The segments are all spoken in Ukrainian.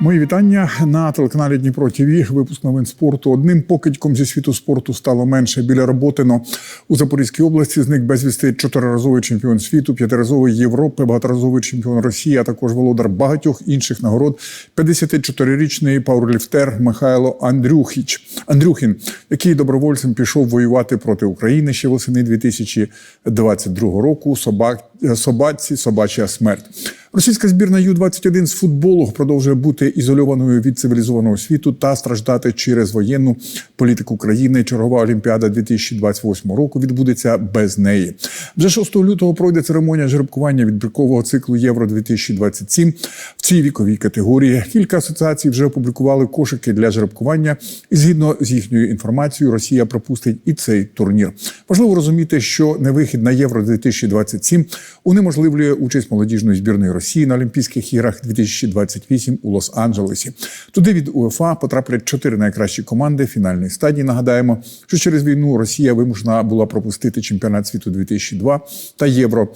Мої вітання на телеканалі Дніпро ТВ. Випуск новин спорту. Одним покидьком зі світу спорту стало менше біля Роботино у Запорізькій області. Зник безвісти чотириразовий чемпіон світу, п'ятиразовий Європи, багаторазовий чемпіон Росії, а також володар багатьох інших нагород. 54-річний пауерліфтер Михайло Андрюхіч Андрюхін, який добровольцем пішов воювати проти України ще восени 2022 року. Собак собаці, собача смерть. Російська збірна Ю-21 з футболу продовжує бути ізольованою від цивілізованого світу та страждати через воєнну політику країни. Чергова олімпіада 2028 року відбудеться без неї. Вже 6 лютого пройде церемонія жеребкування відбіркового циклу Євро 2027 в цій віковій категорії. Кілька асоціацій вже опублікували кошики для жеребкування, і згідно з їхньою інформацією, Росія пропустить і цей турнір. Важливо розуміти, що невихід на Євро 2027 унеможливлює участь молодіжної збірної Росії на Олімпійських іграх 2028 у Лос-Анджелесі. Туди від УЄФА потраплять чотири найкращі команди фінальної стадії. Нагадаємо, що через війну Росія вимушена була пропустити чемпіонат світу 2002 та євро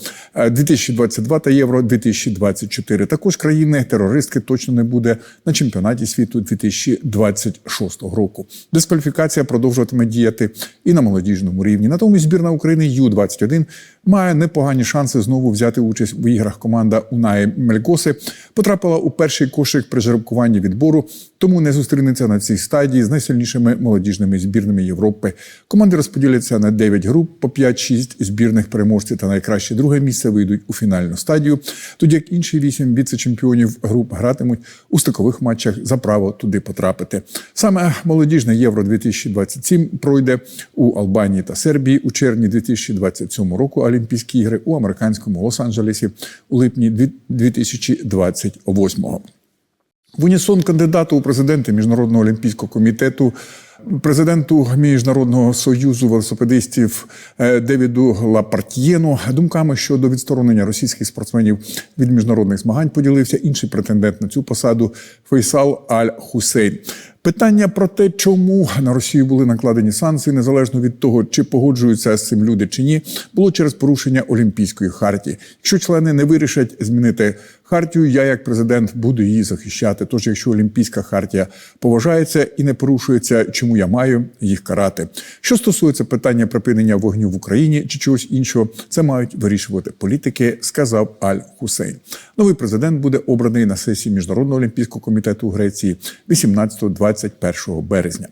2022 та євро 2024. Також країни терористки точно не буде на чемпіонаті світу 2026 року. Дискваліфікація продовжуватиме діяти і на молодіжному рівні. Натомість збірна України Ю-21 має непогані шанси знову взяти участь у іграх. Команда Унаї Мелькоси потрапила у перший кошик при жеребкуванні відбору, тому не зустрінеться на цій стадії з найсильнішими молодіжними збірними Європи. Команди розподіляться на 9 груп по 5-6 збірних переможців та найкраще друге місце вийдуть у фінальну стадію. Тоді як інші 8 віце-чемпіонів груп гратимуть у стикових матчах за право туди потрапити. Саме молодіжне Євро 2027 пройде у Албанії та Сербії у червні 2027 року. Олімпійські ігри у американському Лос-Анджелесі у липні 2028-го. В унісон кандидату у президенти Міжнародного олімпійського комітету. Президенту міжнародного союзу велосипедистів Девіду Лапартьєну думками щодо відсторонення російських спортсменів від міжнародних змагань поділився інший претендент на цю посаду Фейсал Аль Хусейн. Питання про те, чому на Росію були накладені санкції, незалежно від того, чи погоджуються з цим люди чи ні, було через порушення Олімпійської хартії. Якщо члени не вирішать змінити хартію, я як президент буду її захищати. Тож, якщо Олімпійська хартія поважається і не порушується, чому я маю їх карати? Що стосується питання припинення вогню в Україні чи чогось іншого, це мають вирішувати політики, сказав Аль Хусейн. Новий президент буде обраний на сесії міжнародного олімпійського комітету у Греції 18-21 березня.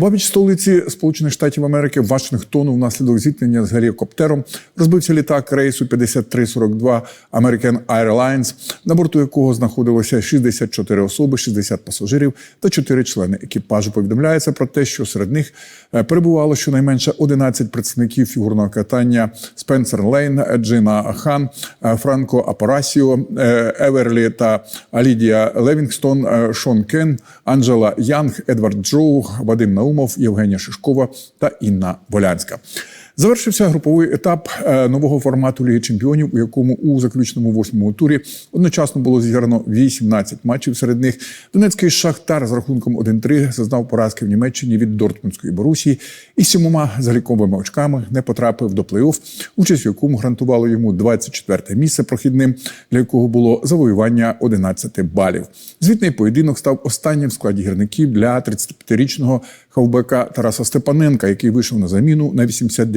Бабіч столиці Сполучених Штатів Америки Вашингтону внаслідок зіткнення з гелікоптером розбився літак рейсу 5342 American Airlines, на борту якого знаходилося 64 особи, 60 пасажирів та 4 члени екіпажу. Повідомляється про те, що серед них перебувало щонайменше 11 представників фігурного катання Спенсер Лейн, Джина Хан, Франко Апарасіо, Еверлі та Алідія Левінгстон, Шон Кен, Анджела Янг, Едвард Джоу, Вадим Наумов, Євгенія Шишкова та Інна Волянська. Завершився груповий етап нового формату Ліги Чемпіонів, у якому у заключному восьмому турі одночасно було зіграно 18 матчів. Серед них Донецький Шахтар з рахунком 1-3 зазнав поразки в Німеччині від Дортмундської Борусії і сьомома заліковими очками не потрапив до плей-офф, участь в якому гарантувало йому 24-те місце прохідним, для якого було завоювання 11 балів. Звітний поєдинок став останнім в складі гірників для 35-річного хавбека Тараса Степаненка, який вийшов на заміну на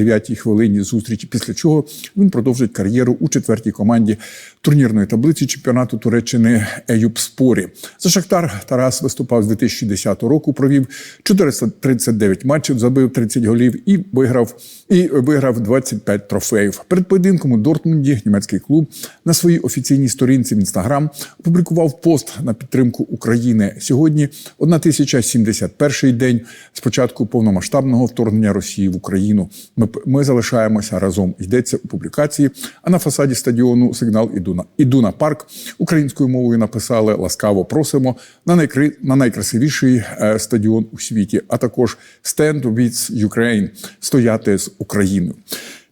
89-й хвилині зустрічі. Після чого він продовжить кар'єру у четвертій команді турнірної таблиці чемпіонату Туреччини Еюбспорі. За Шахтар Тарас виступав з 2010 року. Провів 439 матчів, забив 30 голів і виграв і виграв 25 трофеїв. Перед поєдинком у Дортмунді німецький клуб на своїй офіційній сторінці в інстаграм опублікував пост на підтримку України. Сьогодні 1071 день з початку повномасштабного вторгнення Росії в Україну. Ми, ми залишаємося разом. Йдеться у публікації. А на фасаді стадіону сигнал Ідуна Ідуна Парк українською мовою написали ласкаво просимо на найкри на найкрасивіший е, стадіон у світі, а також «Stand with Ukraine» – стояти з Україною.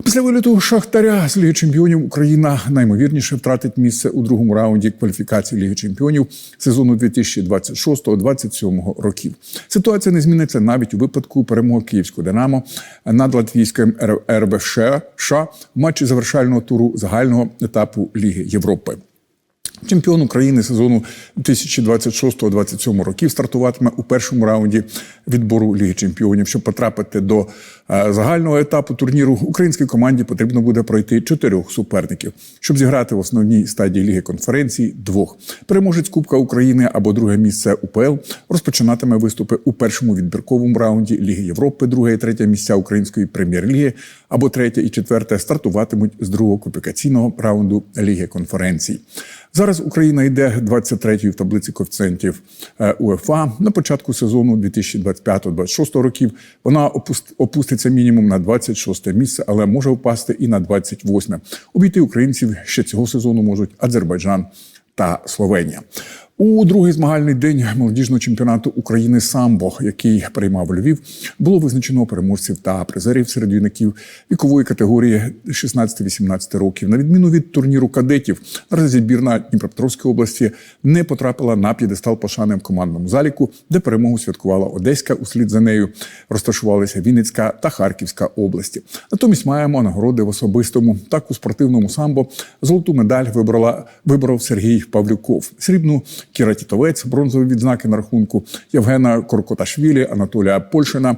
Після виліту Шахтаря з Ліги Чемпіонів Україна наймовірніше втратить місце у другому раунді кваліфікації Ліги Чемпіонів сезону 2026-2027 років. Ситуація не зміниться навіть у випадку перемоги київського Динамо над латвійським РБШ в матчі завершального туру загального етапу Ліги Європи. Чемпіон України сезону 2026-2027 років стартуватиме у першому раунді відбору Ліги Чемпіонів. Щоб потрапити до е, загального етапу турніру, українській команді потрібно буде пройти чотирьох суперників, щоб зіграти в основній стадії Ліги конференції двох. Переможець Кубка України або друге місце УПЛ розпочинатиме виступи у першому відбірковому раунді Ліги Європи, друге і третє місця Української прем'єр-ліги або третє і четверте стартуватимуть з другого кваліфікаційного раунду Ліги конференцій. Зараз Україна йде 23-ю в таблиці коефіцієнтів е, УЕФА. На початку сезону 2025-2026 років вона опуст- опуститься мінімум на 26 місце, але може впасти і на 28. Обійти українців ще цього сезону можуть Азербайджан та Словенія. У другий змагальний день молодіжного чемпіонату України самбо, який приймав Львів, було визначено переможців та призерів серед юнаків вікової категорії 16-18 років. На відміну від турніру кадетів, наразі збірна Дніпропетровської області не потрапила на п'єдестал пошани в командному заліку, де перемогу святкувала Одеська. Услід за нею розташувалися Вінницька та Харківська області. Натомість маємо нагороди в особистому. Так у спортивному самбо золоту медаль вибрала вибрав Сергій Павлюков. Срібну Кіра Тітовець, бронзові відзнаки на рахунку Євгена Коркоташвілі, Анатолія Польшина.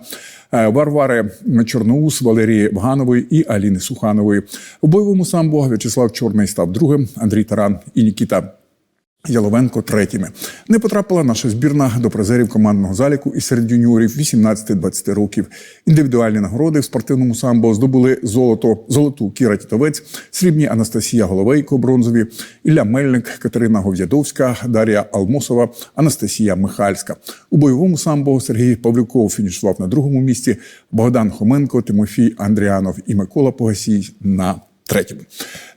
е, Варвари Чорноус, Валерії Вганової і Аліни Суханової. У бойовому самбо В'ячеслав Чорний став другим, Андрій Таран і Нікіта Яловенко третіми. Не потрапила наша збірна до призерів командного заліку і серед юніорів 18-20 років. Індивідуальні нагороди в спортивному самбо здобули золото, золоту Кіра Тітовець, срібні Анастасія Головейко, бронзові, Ілля Мельник, Катерина Гов'ядовська, Дар'я Алмосова, Анастасія Михальська. У бойовому самбо Сергій Павлюков фінішував на другому місці, Богдан Хоменко, Тимофій Андріанов і Микола Погасій на третьому.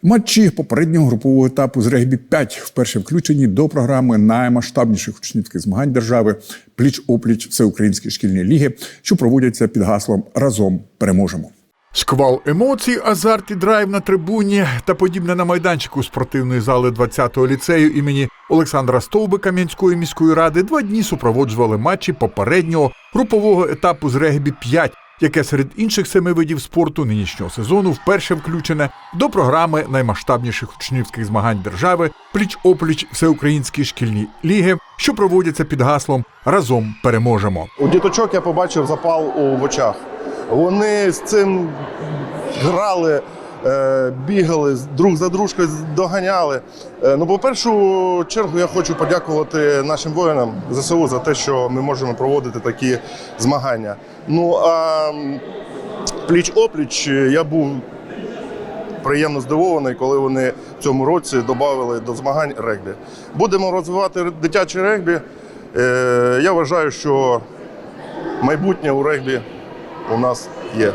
Матчі попереднього групового етапу з регбі 5 вперше включені до програми наймасштабніших учнівських змагань держави пліч-опліч всеукраїнські шкільні ліги, що проводяться під гаслом Разом переможемо. Шквал емоцій, азарт і драйв на трибуні та подібне на майданчику спортивної зали 20-го ліцею імені Олександра Стовбика Мінської міської ради два дні супроводжували матчі попереднього групового етапу з регбі 5 яке серед інших семи видів спорту нинішнього сезону вперше включене до програми наймасштабніших учнівських змагань держави пліч-опліч всеукраїнські шкільні ліги, що проводяться під гаслом Разом переможемо. У діточок я побачив запал у очах. Вони з цим грали, е, бігали, друг за дружкою доганяли. Е, Ну, по першу чергу, я хочу подякувати нашим воїнам ЗСУ за те, що ми можемо проводити такі змагання. Ну а пліч-опліч я був приємно здивований, коли вони в цьому році додали до змагань регбі. Будемо розвивати дитяче регбі. Е, Я вважаю, що майбутнє у регбі у нас є.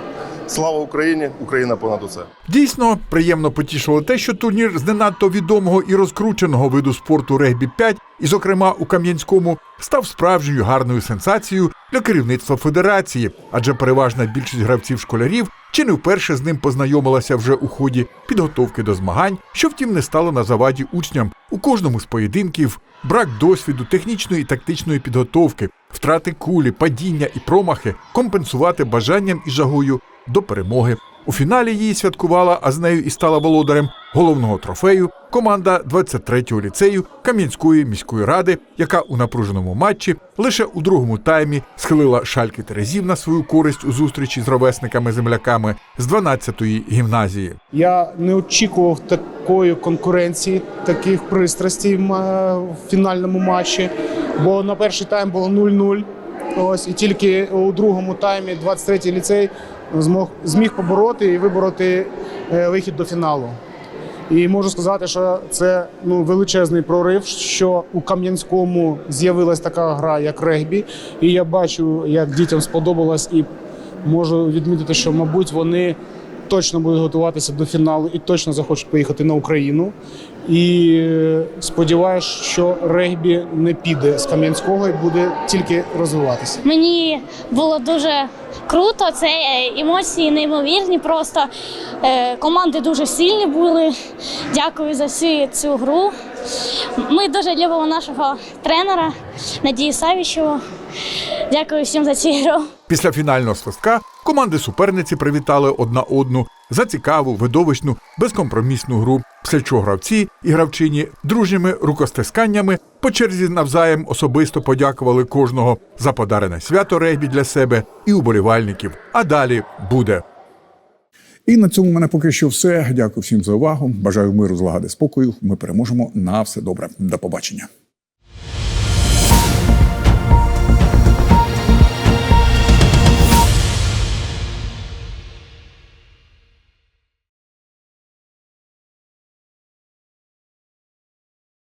Слава Україні! Україна понад усе. Дійсно, приємно потішило те, що турнір з не надто відомого і розкрученого виду спорту регбі 5 і, зокрема, у Кам'янському, став справжньою гарною сенсацією для керівництва федерації, адже переважна більшість гравців школярів чи не вперше з ним познайомилася вже у ході підготовки до змагань, що втім не стало на заваді учням у кожному з поєдинків, брак досвіду, технічної і тактичної підготовки, втрати кулі, падіння і промахи компенсувати бажанням і жагою до перемоги. У фіналі її святкувала, а з нею і стала володарем головного трофею команда 23-го ліцею Кам'янської міської ради, яка у напруженому матчі лише у другому таймі схилила шальки Терезів на свою користь у зустрічі з ровесниками-земляками з 12-ї гімназії. Я не очікував такої конкуренції, таких пристрастей в фінальному матчі. Бо на перший тайм було 0-0. Ось і тільки у другому таймі 23-й ліцей змог зміг побороти і вибороти е, вихід до фіналу. І можу сказати, що це ну величезний прорив, що у Кам'янському з'явилась така гра, як регбі. І я бачу, як дітям сподобалось, і можу відмітити, що, мабуть, вони точно будуть готуватися до фіналу і точно захочуть поїхати на Україну. І е, сподіваюся, що регбі не піде з Кам'янського і буде тільки розвиватися. Мені було дуже круто. Це е, емоції неймовірні. Просто Е, команди дуже сильні були. Дякую за всю цю гру. Ми дуже любимо нашого тренера Надії Савічеву. Дякую всім за цю гру. Після фінального свистка Команди суперниці привітали одна одну за цікаву, видовищну, безкомпромісну гру. Після чого гравці і гравчині дружніми рукостисканнями по черзі навзаєм особисто подякували кожного за подарене свято регбі для себе і уболівальників. А далі буде. І на цьому в мене поки що все. Дякую всім за увагу. Бажаю миру, злагоди, спокою. Ми переможемо на все добре. До побачення.